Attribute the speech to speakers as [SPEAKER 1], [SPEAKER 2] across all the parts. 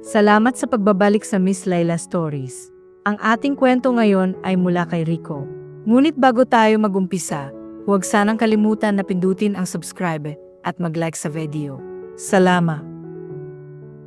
[SPEAKER 1] Salamat sa pagbabalik sa Miss Laila Stories. Ang ating kwento ngayon ay mula kay Rico. Ngunit bago tayo magumpisa, huwag sanang kalimutan na pindutin ang subscribe at mag-like sa video. Salama!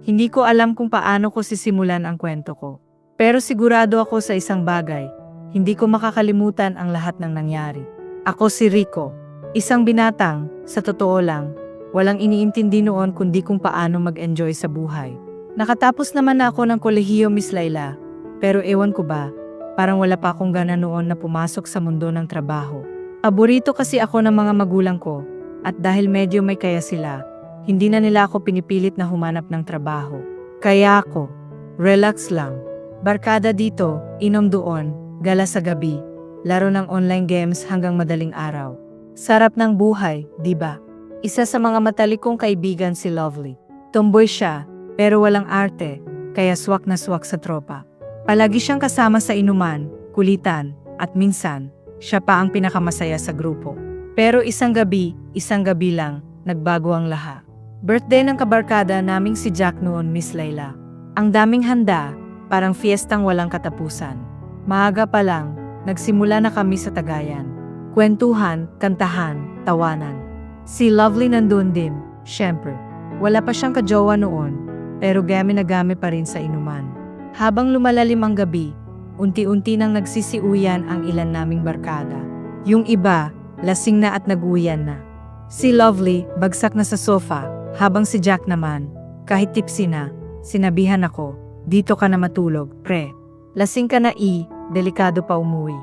[SPEAKER 1] Hindi ko alam kung paano ko sisimulan ang kwento ko. Pero sigurado ako sa isang bagay, hindi ko makakalimutan ang lahat ng nangyari. Ako si Rico, isang binatang, sa totoo lang, walang iniintindi noon kundi kung paano mag-enjoy sa buhay. Nakatapos naman na ako ng kolehiyo, Miss Laila, pero ewan ko ba, parang wala pa akong gana noon na pumasok sa mundo ng trabaho. Aborito kasi ako ng mga magulang ko, at dahil medyo may kaya sila, hindi na nila ako pinipilit na humanap ng trabaho. Kaya ako, relax lang. Barkada dito, inom doon, gala sa gabi, laro ng online games hanggang madaling araw. Sarap ng buhay, di ba? Isa sa mga matalikong kaibigan si Lovely. Tomboy siya, pero walang arte, kaya swak na swak sa tropa. Palagi siyang kasama sa inuman, kulitan, at minsan, siya pa ang pinakamasaya sa grupo. Pero isang gabi, isang gabi lang, nagbago ang lahat. Birthday ng kabarkada naming si Jack noon, Miss Layla. Ang daming handa, parang fiestang walang katapusan. Maaga pa lang, nagsimula na kami sa tagayan. Kwentuhan, kantahan, tawanan. Si Lovely nandun din, syempre. Wala pa siyang kajowa noon, pero gami na gami pa rin sa inuman. Habang lumalalim ang gabi, unti-unti nang nagsisiuyan ang ilan naming barkada. Yung iba, lasing na at naguyan na. Si Lovely, bagsak na sa sofa, habang si Jack naman, kahit tipsy na, sinabihan ako, dito ka na matulog, pre. Lasing ka na i, delikado pa umuwi.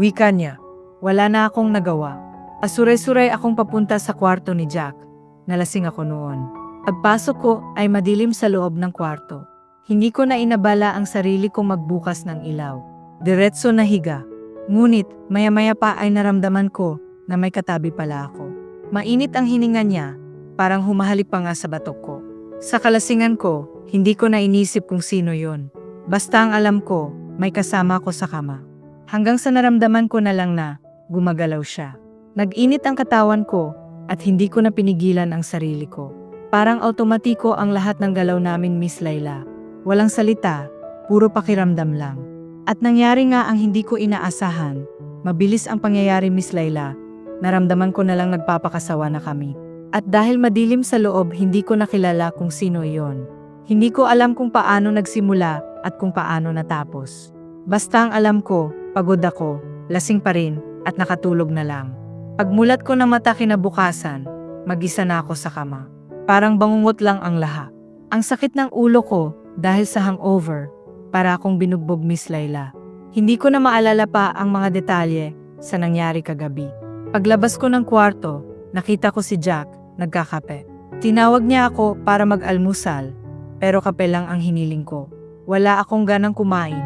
[SPEAKER 1] Wika niya, wala na akong nagawa. Asuray-suray akong papunta sa kwarto ni Jack. Nalasing ako noon. Pagpasok ko ay madilim sa loob ng kwarto. Hindi ko na inabala ang sarili kong magbukas ng ilaw. Diretso na higa. Ngunit maya-maya pa ay naramdaman ko na may katabi pala ako. Mainit ang hininga niya, parang humahalik pa nga sa batok ko. Sa kalasingan ko, hindi ko na inisip kung sino yon. Basta ang alam ko, may kasama ko sa kama. Hanggang sa naramdaman ko na lang na gumagalaw siya. Nag-init ang katawan ko at hindi ko na pinigilan ang sarili ko. Parang automatiko ang lahat ng galaw namin, Miss Layla. Walang salita, puro pakiramdam lang. At nangyari nga ang hindi ko inaasahan. Mabilis ang pangyayari, Miss Layla. Naramdaman ko na lang nagpapakasawa na kami. At dahil madilim sa loob, hindi ko nakilala kung sino iyon. Hindi ko alam kung paano nagsimula at kung paano natapos. Basta ang alam ko, pagod ako, lasing pa rin, at nakatulog na lang. Pagmulat ko ng mata kinabukasan, mag-isa na ako sa kama. Parang bangungot lang ang lahat. Ang sakit ng ulo ko dahil sa hangover, para akong binugbog Miss Layla. Hindi ko na maalala pa ang mga detalye sa nangyari kagabi. Paglabas ko ng kwarto, nakita ko si Jack, nagkakape. Tinawag niya ako para mag-almusal, pero kape lang ang hiniling ko. Wala akong ganang kumain.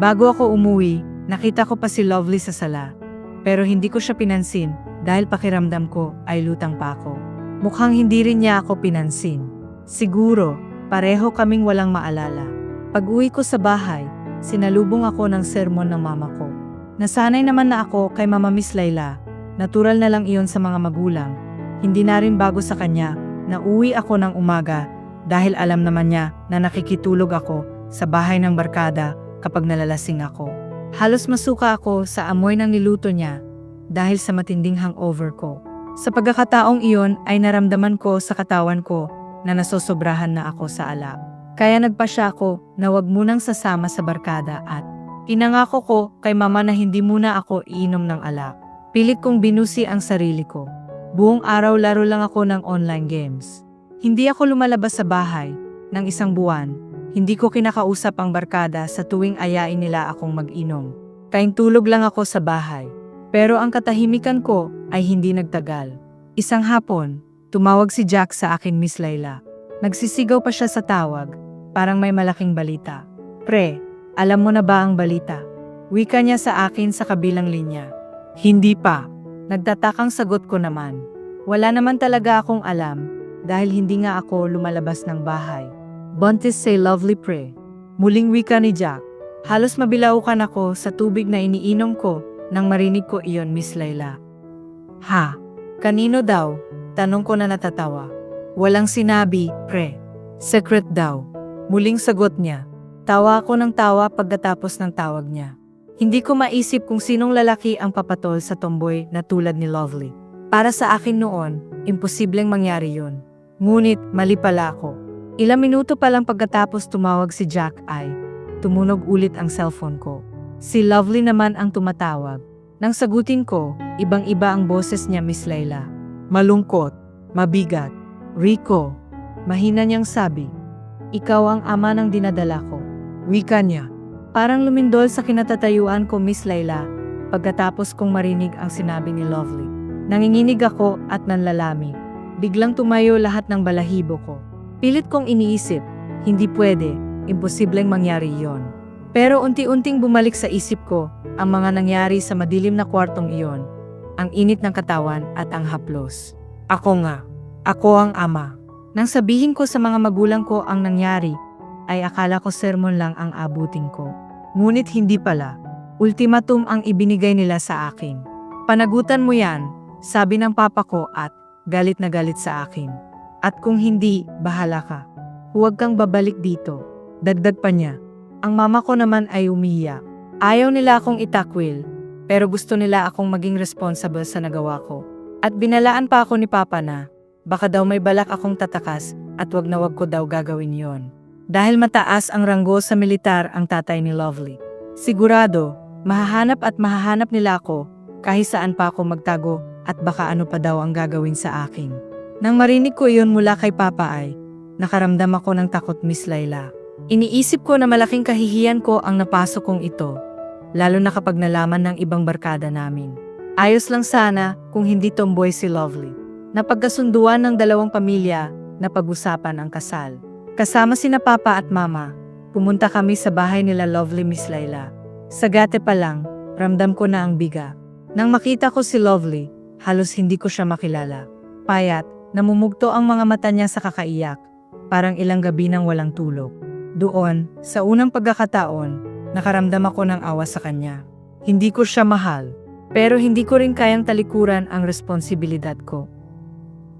[SPEAKER 1] Bago ako umuwi, nakita ko pa si Lovely sa sala. Pero hindi ko siya pinansin dahil pakiramdam ko ay lutang pa ako. Mukhang hindi rin niya ako pinansin. Siguro, pareho kaming walang maalala. Pag uwi ko sa bahay, sinalubong ako ng sermon ng mama ko. Nasanay naman na ako kay Mama Miss Layla. Natural na lang iyon sa mga magulang. Hindi na rin bago sa kanya na uwi ako ng umaga dahil alam naman niya na nakikitulog ako sa bahay ng barkada kapag nalalasing ako. Halos masuka ako sa amoy ng niluto niya dahil sa matinding hangover ko. Sa pagkakataong iyon ay naramdaman ko sa katawan ko na nasosobrahan na ako sa alak. Kaya nagpasya ako na wag munang sasama sa barkada at pinangako ko kay mama na hindi muna ako iinom ng alak. Pilit kong binusi ang sarili ko. Buong araw laro lang ako ng online games. Hindi ako lumalabas sa bahay ng isang buwan. Hindi ko kinakausap ang barkada sa tuwing ayain nila akong mag-inom. Kain tulog lang ako sa bahay. Pero ang katahimikan ko ay hindi nagtagal. Isang hapon, tumawag si Jack sa akin Miss Layla. Nagsisigaw pa siya sa tawag, parang may malaking balita. Pre, alam mo na ba ang balita? Wika niya sa akin sa kabilang linya. Hindi pa. Nagtatakang sagot ko naman. Wala naman talaga akong alam dahil hindi nga ako lumalabas ng bahay. Buntis say lovely pre. Muling wika ni Jack. Halos mabilaukan ako sa tubig na iniinom ko nang marinig ko iyon, Miss Layla. Ha? Kanino daw? Tanong ko na natatawa. Walang sinabi, pre. Secret daw. Muling sagot niya. Tawa ako ng tawa pagkatapos ng tawag niya. Hindi ko maisip kung sinong lalaki ang papatol sa tomboy na tulad ni Lovely. Para sa akin noon, imposibleng mangyari yun. Ngunit mali pala ako. Ilang minuto pa lang pagkatapos tumawag si Jack ay, tumunog ulit ang cellphone ko. Si Lovely naman ang tumatawag. Nang sagutin ko, ibang-iba ang boses niya Miss Layla. Malungkot, mabigat. Rico, mahina niyang sabi. Ikaw ang ama ng dinadala ko. Wika niya. Parang lumindol sa kinatatayuan ko Miss Layla pagkatapos kong marinig ang sinabi ni Lovely. Nanginginig ako at nanlalami. Biglang tumayo lahat ng balahibo ko. Pilit kong iniisip, hindi pwede, imposibleng mangyari yon. Pero unti-unting bumalik sa isip ko ang mga nangyari sa madilim na kwartong iyon, ang init ng katawan at ang haplos. Ako nga, ako ang ama. Nang sabihin ko sa mga magulang ko ang nangyari, ay akala ko sermon lang ang abutin ko. Ngunit hindi pala. Ultimatum ang ibinigay nila sa akin. Panagutan mo yan, sabi ng papa ko at galit na galit sa akin. At kung hindi, bahala ka. Huwag kang babalik dito. Dagdag pa niya. Ang mama ko naman ay umiyak. Ayaw nila akong itakwil, pero gusto nila akong maging responsible sa nagawa ko. At binalaan pa ako ni papa na, baka daw may balak akong tatakas at wag na wag ko daw gagawin yon. Dahil mataas ang ranggo sa militar ang tatay ni Lovely. Sigurado, mahahanap at mahahanap nila ako kahit saan pa ako magtago at baka ano pa daw ang gagawin sa akin. Nang marinig ko iyon mula kay Papa ay, nakaramdam ako ng takot Miss Layla. Iniisip ko na malaking kahihiyan ko ang napasok kong ito, lalo na kapag nalaman ng ibang barkada namin. Ayos lang sana kung hindi tomboy si Lovely. Napagkasunduan ng dalawang pamilya na pag-usapan ang kasal. Kasama sina Papa at Mama, pumunta kami sa bahay nila Lovely Miss Layla. Sa gate pa lang, ramdam ko na ang biga. Nang makita ko si Lovely, halos hindi ko siya makilala. Payat, namumugto ang mga mata niya sa kakaiyak, parang ilang gabi nang walang tulog. Doon, sa unang pagkakataon, nakaramdam ako ng awa sa kanya. Hindi ko siya mahal, pero hindi ko rin kayang talikuran ang responsibilidad ko.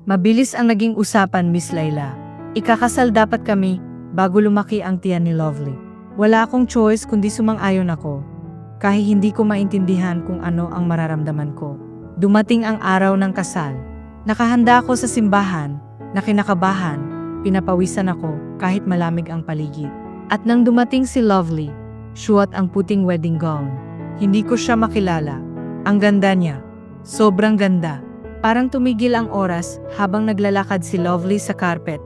[SPEAKER 1] Mabilis ang naging usapan, Miss Layla. Ikakasal dapat kami bago lumaki ang tiyan ni Lovely. Wala akong choice kundi sumang-ayon ako. Kahit hindi ko maintindihan kung ano ang mararamdaman ko. Dumating ang araw ng kasal. Nakahanda ako sa simbahan, na kinakabahan, pinapawisan ako kahit malamig ang paligid. At nang dumating si Lovely, suot ang puting wedding gown. Hindi ko siya makilala. Ang ganda niya. Sobrang ganda. Parang tumigil ang oras habang naglalakad si Lovely sa carpet,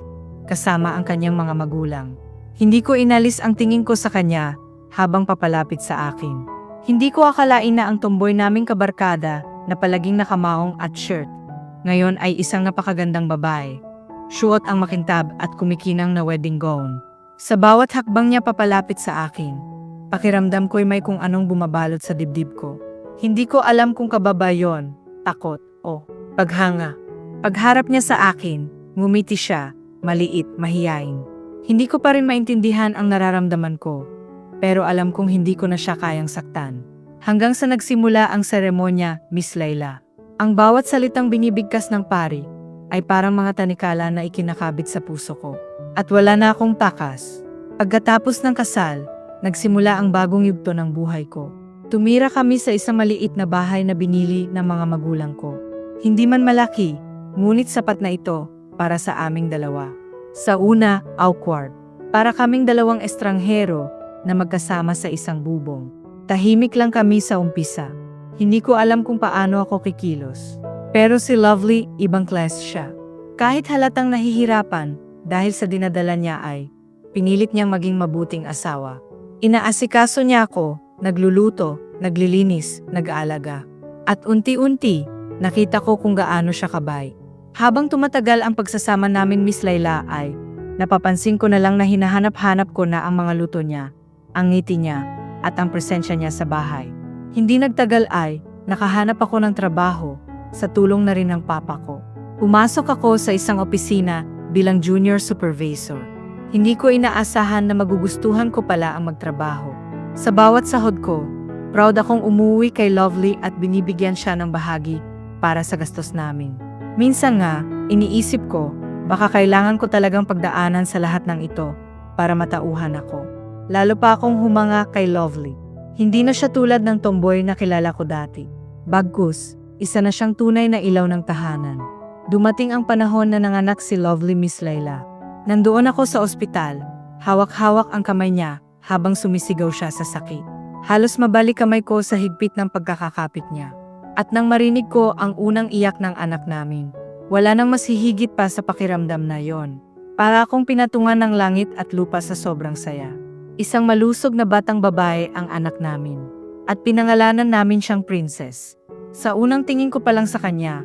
[SPEAKER 1] kasama ang kanyang mga magulang. Hindi ko inalis ang tingin ko sa kanya habang papalapit sa akin. Hindi ko akalain na ang tomboy naming kabarkada na palaging nakamaong at shirt. Ngayon ay isang napakagandang babae. Suot ang makintab at kumikinang na wedding gown. Sa bawat hakbang niya papalapit sa akin, pakiramdam ko'y may kung anong bumabalot sa dibdib ko. Hindi ko alam kung kababa yon, takot, o paghanga. Pagharap niya sa akin, ngumiti siya, maliit, mahiyain. Hindi ko pa rin maintindihan ang nararamdaman ko, pero alam kong hindi ko na siya kayang saktan. Hanggang sa nagsimula ang seremonya, Miss Layla. Ang bawat salitang binibigkas ng pari ay parang mga tanikala na ikinakabit sa puso ko. At wala na akong takas. Pagkatapos ng kasal, nagsimula ang bagong yugto ng buhay ko. Tumira kami sa isang maliit na bahay na binili ng mga magulang ko. Hindi man malaki, ngunit sapat na ito para sa aming dalawa. Sa una, awkward. Para kaming dalawang estranghero na magkasama sa isang bubong. Tahimik lang kami sa umpisa. Hindi ko alam kung paano ako kikilos. Pero si Lovely, ibang class siya. Kahit halatang nahihirapan dahil sa dinadala niya ay, pinilit niyang maging mabuting asawa. Inaasikaso niya ako, nagluluto, naglilinis, nag-aalaga. At unti-unti, nakita ko kung gaano siya kabay. Habang tumatagal ang pagsasama namin Miss Layla ay, napapansin ko na lang na hinahanap-hanap ko na ang mga luto niya, ang ngiti niya, at ang presensya niya sa bahay. Hindi nagtagal ay, nakahanap ako ng trabaho, sa tulong na rin ng papa ko. Pumasok ako sa isang opisina bilang junior supervisor. Hindi ko inaasahan na magugustuhan ko pala ang magtrabaho. Sa bawat sahod ko, proud akong umuwi kay Lovely at binibigyan siya ng bahagi para sa gastos namin. Minsan nga, iniisip ko, baka kailangan ko talagang pagdaanan sa lahat ng ito para matauhan ako. Lalo pa akong humanga kay Lovely. Hindi na siya tulad ng tomboy na kilala ko dati. Bagkus, isa na siyang tunay na ilaw ng tahanan. Dumating ang panahon na nanganak si Lovely Miss Layla. Nandoon ako sa ospital. Hawak-hawak ang kamay niya habang sumisigaw siya sa sakit. Halos mabalik kamay ko sa higpit ng pagkakakapit niya. At nang marinig ko ang unang iyak ng anak namin, wala nang mas hihigit pa sa pakiramdam na yon. Para akong pinatungan ng langit at lupa sa sobrang saya. Isang malusog na batang babae ang anak namin. At pinangalanan namin siyang princess. Sa unang tingin ko pa lang sa kanya,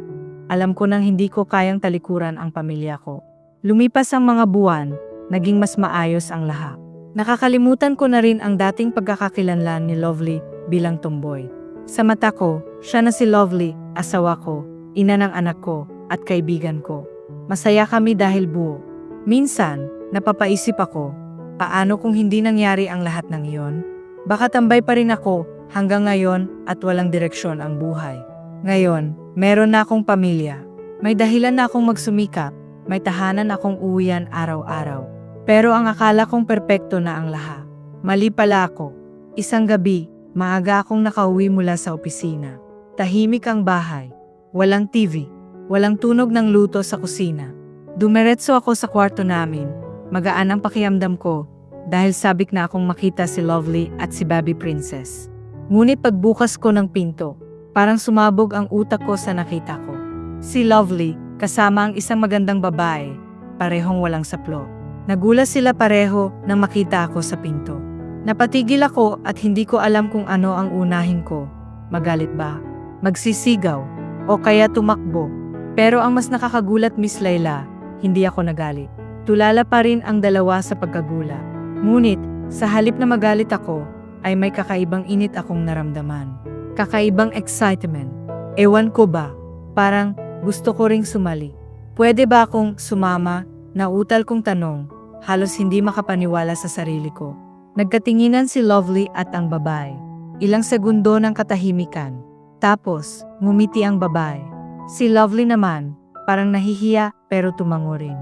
[SPEAKER 1] alam ko nang hindi ko kayang talikuran ang pamilya ko. Lumipas ang mga buwan, naging mas maayos ang lahat. Nakakalimutan ko na rin ang dating pagkakakilanlan ni Lovely bilang tomboy. Sa mata ko, siya na si Lovely, asawa ko, ina ng anak ko, at kaibigan ko. Masaya kami dahil buo. Minsan, napapaisip ako, paano kung hindi nangyari ang lahat ng iyon? Baka tambay pa rin ako hanggang ngayon at walang direksyon ang buhay. Ngayon, meron na akong pamilya. May dahilan na akong magsumikap, may tahanan akong uwian araw-araw. Pero ang akala kong perpekto na ang lahat. Mali pala ako. Isang gabi, maaga akong nakauwi mula sa opisina. Tahimik ang bahay. Walang TV. Walang tunog ng luto sa kusina. Dumiretso ako sa kwarto namin. Magaan ang pakiamdam ko dahil sabik na akong makita si Lovely at si Baby Princess. Ngunit pagbukas ko ng pinto, parang sumabog ang utak ko sa nakita ko. Si Lovely, kasama ang isang magandang babae, parehong walang saplo. Nagulat sila pareho nang makita ako sa pinto. Napatigil ako at hindi ko alam kung ano ang unahin ko. Magalit ba? Magsisigaw? O kaya tumakbo? Pero ang mas nakakagulat Miss Layla, hindi ako nagalit. Tulala pa rin ang dalawa sa pagkagulat. Ngunit, sa halip na magalit ako, ay may kakaibang init akong naramdaman. Kakaibang excitement. Ewan ko ba, parang gusto ko ring sumali. Pwede ba akong sumama? Nautal kong tanong halos hindi makapaniwala sa sarili ko. Nagkatinginan si Lovely at ang babae. Ilang segundo ng katahimikan. Tapos, ngumiti ang babae. Si Lovely naman, parang nahihiya pero tumango rin.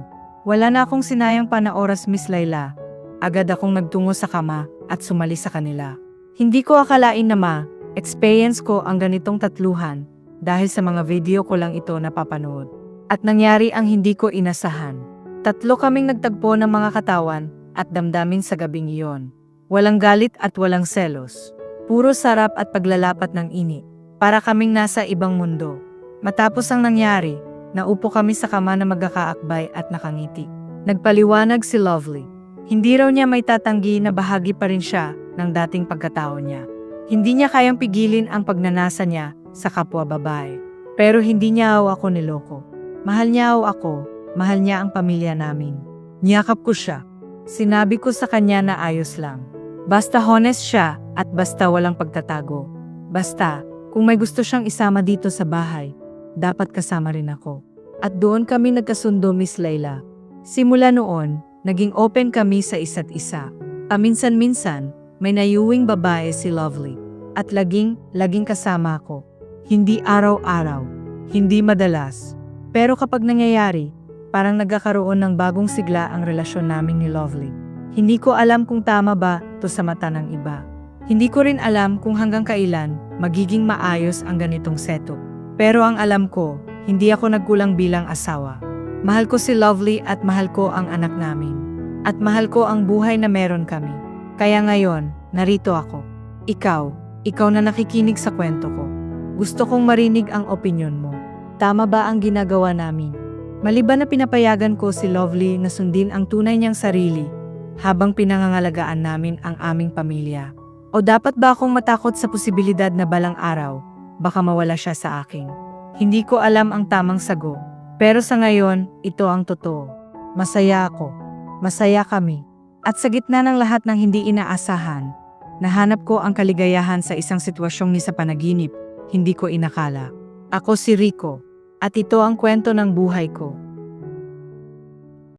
[SPEAKER 1] Wala na akong sinayang pa na oras Miss Layla. Agad akong nagtungo sa kama at sumali sa kanila. Hindi ko akalain na ma, experience ko ang ganitong tatluhan dahil sa mga video ko lang ito napapanood. At nangyari ang hindi ko inasahan. Tatlo kaming nagtagpo ng mga katawan at damdamin sa gabing iyon. Walang galit at walang selos. Puro sarap at paglalapat ng ini. Para kaming nasa ibang mundo. Matapos ang nangyari, naupo kami sa kama na magkakaakbay at nakangiti. Nagpaliwanag si Lovely. Hindi raw niya may tatanggi na bahagi pa rin siya ng dating pagkatao niya. Hindi niya kayang pigilin ang pagnanasa niya sa kapwa babae. Pero hindi niya ako niloko. Mahal niya ako Mahal niya ang pamilya namin. Niyakap ko siya. Sinabi ko sa kanya na ayos lang. Basta honest siya at basta walang pagtatago. Basta, kung may gusto siyang isama dito sa bahay, dapat kasama rin ako. At doon kami nagkasundo, Miss Layla. Simula noon, naging open kami sa isa't isa. Paminsan-minsan, may nayuwing babae si Lovely. At laging, laging kasama ako. Hindi araw-araw, hindi madalas. Pero kapag nangyayari, Parang nagkakaroon ng bagong sigla ang relasyon namin ni Lovely. Hindi ko alam kung tama ba to sa mata ng iba. Hindi ko rin alam kung hanggang kailan magiging maayos ang ganitong setup. Pero ang alam ko, hindi ako nagkulang bilang asawa. Mahal ko si Lovely at mahal ko ang anak namin. At mahal ko ang buhay na meron kami. Kaya ngayon, narito ako. Ikaw, ikaw na nakikinig sa kwento ko. Gusto kong marinig ang opinyon mo. Tama ba ang ginagawa namin? Maliban na pinapayagan ko si Lovely na sundin ang tunay niyang sarili habang pinangangalagaan namin ang aming pamilya. O dapat ba akong matakot sa posibilidad na balang araw, baka mawala siya sa akin? Hindi ko alam ang tamang sago. Pero sa ngayon, ito ang totoo. Masaya ako. Masaya kami. At sa gitna ng lahat ng hindi inaasahan, nahanap ko ang kaligayahan sa isang sitwasyong ni sa panaginip, hindi ko inakala. Ako si Rico. At ito ang kwento ng buhay ko.